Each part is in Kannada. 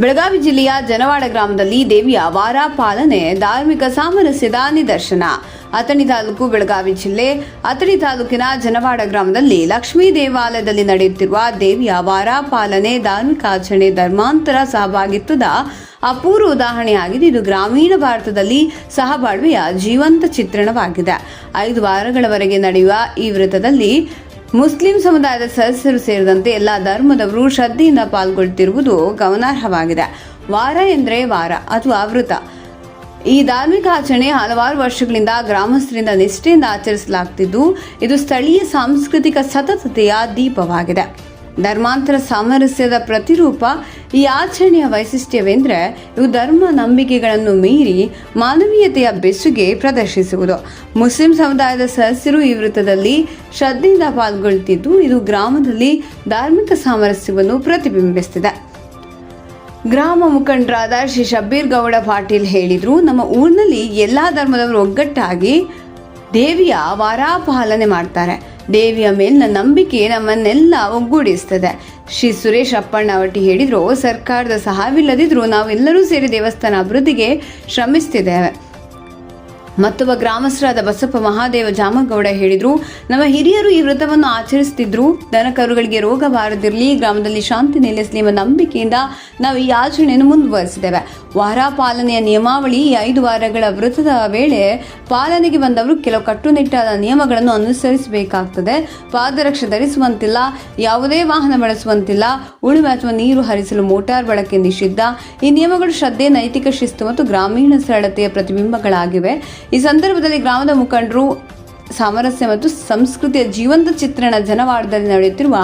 ಬೆಳಗಾವಿ ಜಿಲ್ಲೆಯ ಜನವಾಡ ಗ್ರಾಮದಲ್ಲಿ ದೇವಿಯ ವಾರ ಪಾಲನೆ, ಧಾರ್ಮಿಕ ಸಾಮರಸ್ಯದ ನಿದರ್ಶನ. ಅಥಣಿ ತಾಲೂಕು ಬೆಳಗಾವಿ ಜಿಲ್ಲೆ, ಅಥಣಿ ತಾಲೂಕಿನ ಜನವಾಡ ಗ್ರಾಮದಲ್ಲಿ ಲಕ್ಷ್ಮೀ ದೇವಾಲಯದಲ್ಲಿ ನಡೆಯುತ್ತಿರುವ ದೇವಿಯ ವಾರ ಪಾಲನೆ ಧಾರ್ಮಿಕ ಆಚರಣೆ ಧರ್ಮಾಂತರ ಸಹಭಾಗಿತ್ವದ ಅಪೂರ್ವ ಉದಾಹರಣೆಯಾಗಿದೆ. ಇದು ಗ್ರಾಮೀಣ ಭಾರತದಲ್ಲಿ ಸಹಬಾಳ್ವೆಯ ಜೀವಂತ ಚಿತ್ರಣವಾಗಿದೆ. ಐದು ವಾರಗಳವರೆಗೆ ನಡೆಯುವ ಈ ವೃತ್ತದಲ್ಲಿ ಮುಸ್ಲಿಂ ಸಮುದಾಯದ ಸದಸ್ಯರು ಸೇರಿದಂತೆ ಎಲ್ಲ ಧರ್ಮದವರು ಶ್ರದ್ಧೆಯಿಂದ ಪಾಲ್ಗೊಳ್ಳುತ್ತಿರುವುದು ಗಮನಾರ್ಹವಾಗಿದೆ. ವಾರ ಎಂದರೆ ವಾರ ಅಥವಾ ವೃತ ಈ ಧಾರ್ಮಿಕ ಆಚರಣೆ ಹಲವಾರು ವರ್ಷಗಳಿಂದ ಗ್ರಾಮಸ್ಥರಿಂದ ನಿಷ್ಠೆಯಿಂದ ಆಚರಿಸಲಾಗ್ತಿದ್ದು, ಇದು ಸ್ಥಳೀಯ ಸಾಂಸ್ಕೃತಿಕ ಸತತತೆಯ ದೀಪವಾಗಿದೆ. ಧರ್ಮಾಂತರ ಸಾಮರಸ್ಯದ ಪ್ರತಿರೂಪ ಈ ಆಚರಣೆಯ ವೈಶಿಷ್ಟ್ಯವೆಂದರೆ ಇವು ಧರ್ಮ ನಂಬಿಕೆಗಳನ್ನು ಮೀರಿ ಮಾನವೀಯತೆಯ ಬೆಸುಗೆ ಪ್ರದರ್ಶಿಸುವುದು. ಮುಸ್ಲಿಂ ಸಮುದಾಯದ ಸದಸ್ಯರು ಈ ವೃತ್ತದಲ್ಲಿ ಶ್ರದ್ಧೆಯಿಂದ ಪಾಲ್ಗೊಳ್ಳುತ್ತಿದ್ದು ಇದು ಗ್ರಾಮದಲ್ಲಿ ಧಾರ್ಮಿಕ ಸಾಮರಸ್ಯವನ್ನು ಪ್ರತಿಬಿಂಬಿಸುತ್ತಿದೆ ಗ್ರಾಮ ಮುಖಂಡರಾದ ಶ್ರೀ ಶಬ್ಬೀರ್ ಗೌಡ ಪಾಟೀಲ್ ಹೇಳಿದರು, ನಮ್ಮ ಊರಿನಲ್ಲಿ ಎಲ್ಲ ಧರ್ಮದವರು ಒಗ್ಗಟ್ಟಾಗಿ ದೇವಿಯ ವಾರಾಪಾಲನೆ ಮಾಡ್ತಾರೆ. ದೇವಿಯ ಮೇಲಿನ ನಂಬಿಕೆ ನಮ್ಮನ್ನೆಲ್ಲ ಒಗ್ಗೂಡಿಸ್ತದೆ. ಶ್ರೀ ಸುರೇಶ್ ಅಪ್ಪಣ್ಣವಟ್ಟಿ ಹೇಳಿದ್ರು ಸರ್ಕಾರದ ಸಹಾಯವಿಲ್ಲದಿದ್ರೂ ನಾವೆಲ್ಲರೂ ಸೇರಿ ದೇವಸ್ಥಾನ ಅಭಿವೃದ್ಧಿಗೆ ಶ್ರಮಿಸ್ತಿದ್ದೇವೆ. ಮತ್ತೊಬ್ಬ ಗ್ರಾಮಸ್ಥರಾದ ಬಸಪ್ಪ ಮಹಾದೇವ ಜಾಮಗೌಡ ಹೇಳಿದ್ರು, ನಮ್ಮ ಹಿರಿಯರು ಈ ವ್ರತವನ್ನು ಆಚರಿಸುತ್ತಿದ್ರು ದನಕರುಗಳಿಗೆ ರೋಗ ಬಾರದಿರಲಿ, ಗ್ರಾಮದಲ್ಲಿ ಶಾಂತಿ ನೆಲೆಸಲಿ ಎಂಬ ನಂಬಿಕೆಯಿಂದ ನಾವು ಈ ಆಚರಣೆಯನ್ನು ಮುಂದುವರಿಸಿದ್ದೇವೆ. ವಾರ ಪಾಲನೆಯ ನಿಯಮಾವಳಿ ಐದು ವಾರಗಳ ವೃತ್ತದ ವೇಳೆ ಪಾಲನೆಗೆ ಬಂದವರು ಕೆಲವು ಕಟ್ಟುನಿಟ್ಟಾದ ನಿಯಮಗಳನ್ನು ಅನುಸರಿಸಬೇಕಾಗ್ತದೆ. ಪಾದರಕ್ಷೆ ಧರಿಸುವಂತಿಲ್ಲ, ಯಾವುದೇ ವಾಹನ ಬಳಸುವಂತಿಲ್ಲ, ಉಳುಮೆ ಅಥವಾ ನೀರು ಹರಿಸಲು ಮೋಟಾರ್ ಬಳಕೆ ನಿಷಿದ್ಧ. ಈ ನಿಯಮಗಳು ಶ್ರದ್ಧೆ, ನೈತಿಕ ಶಿಸ್ತು ಮತ್ತು ಗ್ರಾಮೀಣ ಸರಳತೆಯ ಪ್ರತಿಬಿಂಬಗಳಾಗಿವೆ. ಈ ಸಂದರ್ಭದಲ್ಲಿ ಗ್ರಾಮದ ಮುಖಂಡರು ಸಾಮರಸ್ಯ ಮತ್ತು ಸಂಸ್ಕೃತಿಯ ಜೀವಂತ ಚಿತ್ರಣ ಜನವಾಡದಲ್ಲಿ ನಡೆಯುತ್ತಿರುವ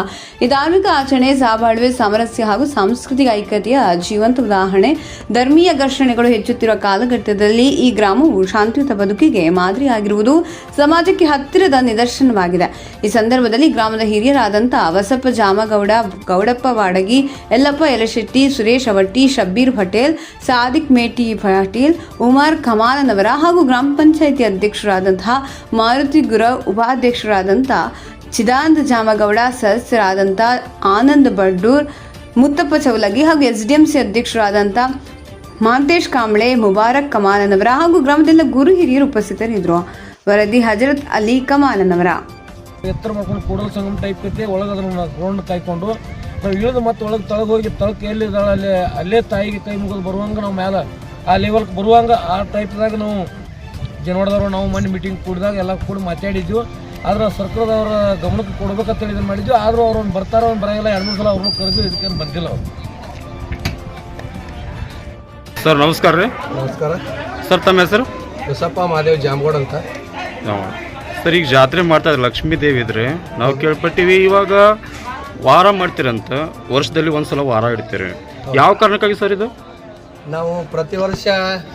ಈ ಧಾರ್ಮಿಕ ಆಚರಣೆ ಸಹಬಾಳ್ವೆ ಸಾಮರಸ್ಯ ಹಾಗೂ ಸಾಂಸ್ಕೃತಿಕ ಐಕ್ಯತೆಯ ಜೀವಂತ ಉದಾಹರಣೆ, ಧರ್ಮೀಯ ಘರ್ಷಣೆಗಳು ಹೆಚ್ಚುತ್ತಿರುವ ಕಾಲಘಟ್ಟದಲ್ಲಿ ಈ ಗ್ರಾಮವು ಶಾಂತಿಯುತ ಬದುಕಿಗೆ ಮಾದರಿಯಾಗಿರುವುದು ಸಮಾಜಕ್ಕೆ ಹತ್ತಿರದ ನಿದರ್ಶನವಾಗಿದೆ. ಈ ಸಂದರ್ಭದಲ್ಲಿ ಗ್ರಾಮದ ಹಿರಿಯರಾದಂತಹ ಬಸಪ್ಪ ಜಾಮಗೌಡ, ಗೌಡಪ್ಪ ವಾಡಗಿ, ಯಲ್ಲಪ್ಪ ಯಲಶೆಟ್ಟಿ, ಸುರೇಶ್ ಅವಟ್ಟಿ ಶಬ್ಬೀರ್ ಪಟೇಲ್, ಸಾದಿಕ್ ಮೇಟಿ ಪಾಟೀಲ್, ಉಮಾರ್ ಕಮಾಲನವರ ಹಾಗೂ ಗ್ರಾಮ ಪಂಚಾಯಿತಿ ಅಧ್ಯಕ್ಷರಾದಂತಹ ಮಾರುತಿ ಗುರವ್ ಉಪಾಧ್ಯಕ್ಷರಾದಂಥ ಚಿದಾನಂದ ಜಾಮಗೌಡ ಸದಸ್ಯರಾದಂಥ ಆನಂದ್ ಬಡ್ಡೂರ್, ಮುತ್ತಪ್ಪ ಚೌಲಗಿ ಹಾಗೂ ಎಸ್ ಡಿ ಎಂ ಸಿ ಅಧ್ಯಕ್ಷರಾದಂಥ ಮಾಂತೇಶ್ ಕಾಂಬ್ಳೆ, ಮುಬಾರಕ್ ಕಮಾಲನವರ ಹಾಗೂ ಗ್ರಾಮದಿಂದ ಗುರು ಹಿರಿಯರು ಉಪಸ್ಥಿತರಿದ್ದರು. ವರದಿ ಹಜರತ್ ಅಲಿ ಕಮಾಲನವರ ಎತ್ತರ ಮಾಡ್ಕೊಂಡು ಕೂಡಲ ಸಂಗಮ ಟೈಪ್ ಐತಿ ಒಳಗೆ ಅದನ್ನ ಗ್ರೌಂಡ್ ಕಾಯ್ಕೊಂಡು ನಾವು ಇಳಿದು ಮತ್ತೆ ಒಳಗೆ ತಳಗೆ ಹೋಗಿ ತಳಕ್ಕೆ ಎಲ್ಲಿದ್ದಾಳೆ, ಅಲ್ಲಿ, ಅಲ್ಲೇ ತಾಯಿಗೆ ಕೈ ಮುಗಿದು ಬರುವಂಗೆ ನಾವು ಮ್ಯಾಲ ಆ ಲೆವೆಲ್ಗೆ ಬರುವಂಗ ಆ ಟೈಪ್ದಾಗ ನಾವು ಜನವಾಡದವ್ರು ನಾವು ಮೊನ್ನೆ ಮೀಟಿಂಗ್ ಕೂಡಿದಾಗ ಎಲ್ಲ ಕೂಡ ಮಾತಾಡಿದ್ವು. ಆದ್ರೆ ಸರ್ಕಾರದವರ ಗಮನಕ್ಕೆ ಕೊಡ್ಬೇಕಂತ ಹೇಳಿ ಇದನ್ನ ಮಾಡಿದ್ವಿ. ಆದ್ರೂ ಅವ್ರು ಒಂದು ಬರ್ತಾರೋ ಒಂದು ಬರಂಗಿಲ್ಲ ಎರಡು ಮೂರು ಸಲ ಅವ್ರನ್ನ ಕರೆದು ಇದಕ್ಕೇನು ಬಂದಿಲ್ಲ ಅವರು. ಸರ್ ನಮಸ್ಕಾರ ರೀ. ನಮಸ್ಕಾರ. ಸರ್ ತಮ್ಮ ಹೆಸರು? ಬಸಪ್ಪ ಮಹಾದೇವ್ ಜಾಮಗೋಡ್ ಅಂತ. ನಾವು. ಸರ್ ಈಗ ಜಾತ್ರೆ ಮಾಡ್ತಾ ಇದ್ದಾರೆ ಲಕ್ಷ್ಮೀ ದೇವಿ ಇದ್ರೆ. ನಾವು ಕೇಳ್ಪಟ್ಟಿವಿ ಇವಾಗ ವಾರ ಮಾಡ್ತೀರಂತ. ವರ್ಷದಲ್ಲಿ ಒಂದ್ಸಲ ವಾರ ಇಡ್ತೀರಿ. ಯಾವ ಕಾರಣಕ್ಕಾಗಿ ಸರ್ ಇದು? ನಾವು ಪ್ರತಿ ವರ್ಷ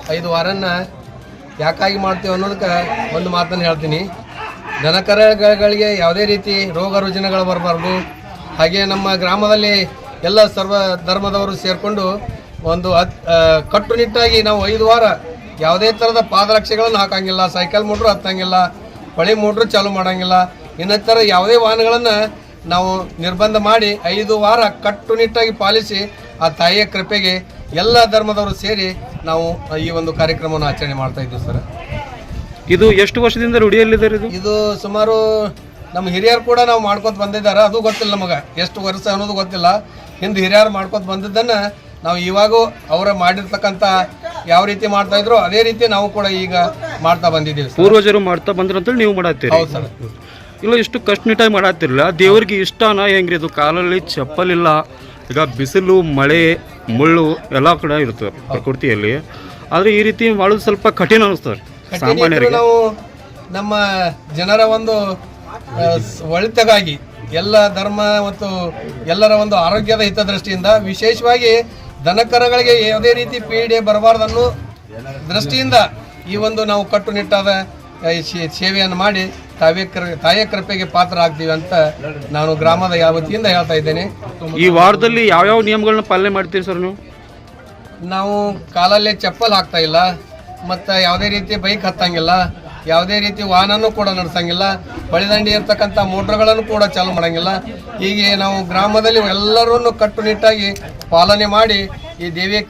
ಐದು ವಾರನ್ನ ಯಾಕಾಗಿ ಮಾಡ್ತೀವಿ ಅನ್ನೋದಕ್ಕೆ ಒಂದು ಮಾತನ್ನು ಹೇಳ್ತೀನಿ. ದನಕರಗಳಿಗೆ ಯಾವುದೇ ರೀತಿ ರೋಗ ರುಜಿನಗಳು ಬರಬಾರ್ದು. ಹಾಗೆ ನಮ್ಮ ಗ್ರಾಮದಲ್ಲಿ ಎಲ್ಲ ಸರ್ವ ಧರ್ಮದವರು ಸೇರಿಕೊಂಡು ಒಂದು ಅತ್ ಕಟ್ಟುನಿಟ್ಟಾಗಿ ನಾವು ಐದು ವಾರ ಯಾವುದೇ ಥರದ ಪಾದರಕ್ಷೆಗಳನ್ನು ಹಾಕಂಗಿಲ್ಲ, ಸೈಕಲ್ ಮೋಟ್ರು ಹತ್ತಂಗಿಲ್ಲ ಹೊಳೆ ಮೋಟ್ರು ಚಾಲೂ ಮಾಡೋಂಗಿಲ್ಲ. ಇನ್ನಿತರ ಯಾವುದೇ ವಾಹನಗಳನ್ನು ನಾವು ನಿರ್ಬಂಧ ಮಾಡಿ ಐದು ವಾರ ಕಟ್ಟುನಿಟ್ಟಾಗಿ ಪಾಲಿಸಿ ಆ ತಾಯಿಯ ಕೃಪೆಗೆ ಎಲ್ಲ ಧರ್ಮದವರು ಸೇರಿ ನಾವು ಈ ಒಂದು ಕಾರ್ಯಕ್ರಮವನ್ನು ಆಚರಣೆ ಮಾಡ್ತಾ ಇದ್ದೀವಿ ಸರ್. ಇದು ಎಷ್ಟು ವರ್ಷದಿಂದ ರೂಢಿಯಲ್ಲಿದೆ ಇದು? ಇದು ಸುಮಾರು ನಮ್ಮ ಹಿರಿಯರು ಕೂಡ ನಾವು ಮಾಡ್ಕೊತ ಬಂದಿದ್ದಾರೆ. ಅದು ಗೊತ್ತಿಲ್ಲ ನಮಗೆ. ಎಷ್ಟು ವರ್ಷ ಅನ್ನೋದು ಗೊತ್ತಿಲ್ಲ. ಹಿಂದೆ ಹಿರಿಯರು ಮಾಡ್ಕೊತ ಬಂದಿದ್ದನ್ನು ನಾವು ಇವಾಗೂ ಅವರ ಮಾಡಿರ್ತಕ್ಕಂಥ ಯಾವ ರೀತಿ ಮಾಡ್ತಾ ಇದ್ರು ಅದೇ ರೀತಿ ನಾವು ಕೂಡ ಈಗ ಮಾಡ್ತಾ ಬಂದಿದ್ದೀವಿ ಪೂರ್ವಜರು ಮಾಡ್ತಾ ಬಂದ್ರಂತೇಳಿ ನೀವು ಮಾಡತ್ತೀರಿ. ಹೌದು ಸರ್. ಇಲ್ಲ ಇಷ್ಟು ಕಷ್ಟನಿಟ್ಟಾಗಿ ಮಾಡತ್ತಿರಲಿಲ್ಲ ದೇವ್ರಿಗೆ ಇಷ್ಟನಾ ಹೆಂಗ್ರಿ? ಇದು ಕಾಲಲ್ಲಿ ಚಪ್ಪಲಿಲ್ಲ ಈಗ ಬಿಸಿಲು ಮಳೆ ಮುಳ್ಳು ಎಲ್ಲ ಕಡೆ ಇರ್ತದೆ ಪ್ರಕೃತಿಯಲ್ಲಿ. ಆದರೆ ಈ ರೀತಿ ಮಾಡೋದು ಸ್ವಲ್ಪ ಕಠಿಣ ಅನಿಸ್ತದೆ ಸಾಮಾನ್ಯರಿಗೆ. ನಾವು ನಮ್ಮ ಜನರ ಒಂದು ಒಳಿತಗಾಗಿ ಎಲ್ಲ ಧರ್ಮ ಮತ್ತು ಎಲ್ಲರ ಒಂದು ಆರೋಗ್ಯದ ಹಿತದೃಷ್ಟಿಯಿಂದ ವಿಶೇಷವಾಗಿ ದನಕರಗಳಿಗೆ ಯಾವುದೇ ರೀತಿ ಪೀಡೆ ಬರಬಾರ್ದನ್ನು ದೃಷ್ಟಿಯಿಂದ ಈ ಒಂದು ನಾವು ಕಟ್ಟುನಿಟ್ಟಾದ ಸೇವೆಯನ್ನು ಮಾಡಿ ತಾವೇ ಕೃ ತಾಯೇ ಕೃಪೆಗೆ ಪಾತ್ರ ಆಗ್ತೀವಿ ಅಂತ ನಾನು ಗ್ರಾಮದ ಯಾವ ವತಿಯಿಂದ ಹೇಳ್ತಾ ಇದ್ದೇನೆ. ಈ ವಾರದಲ್ಲಿ ಯಾವ್ಯಾವ ನಿಯಮಗಳನ್ನ ಪಾಲನೆ ಮಾಡ್ತೀರಿ ಸರ್ ನೀವು? ನಾವು ಕಾಲಲ್ಲೇ ಚಪ್ಪಲ್ ಹಾಕ್ತಾ ಇಲ್ಲ ಮತ್ತು ಯಾವುದೇ ರೀತಿ ಬೈಕ್ ಹತ್ತಂಗಿಲ್ಲ ಯಾವುದೇ ರೀತಿ ವಾಹನನೂ ಕೂಡ ನಡೆಸಂಗಿಲ್ಲ ಬಳಿದಂಡಿ ಇರ್ತಕ್ಕಂಥ ಮೋಟ್ರ್ಗಳನ್ನು ಕೂಡ ಚಾಲು ಮಾಡಂಗಿಲ್ಲ. ಹೀಗೆ ನಾವು ಗ್ರಾಮದಲ್ಲಿ ಎಲ್ಲರನ್ನು ಕಟ್ಟುನಿಟ್ಟಾಗಿ ಪಾಲನೆ ಮಾಡಿ ಈ ದೇವಿಯ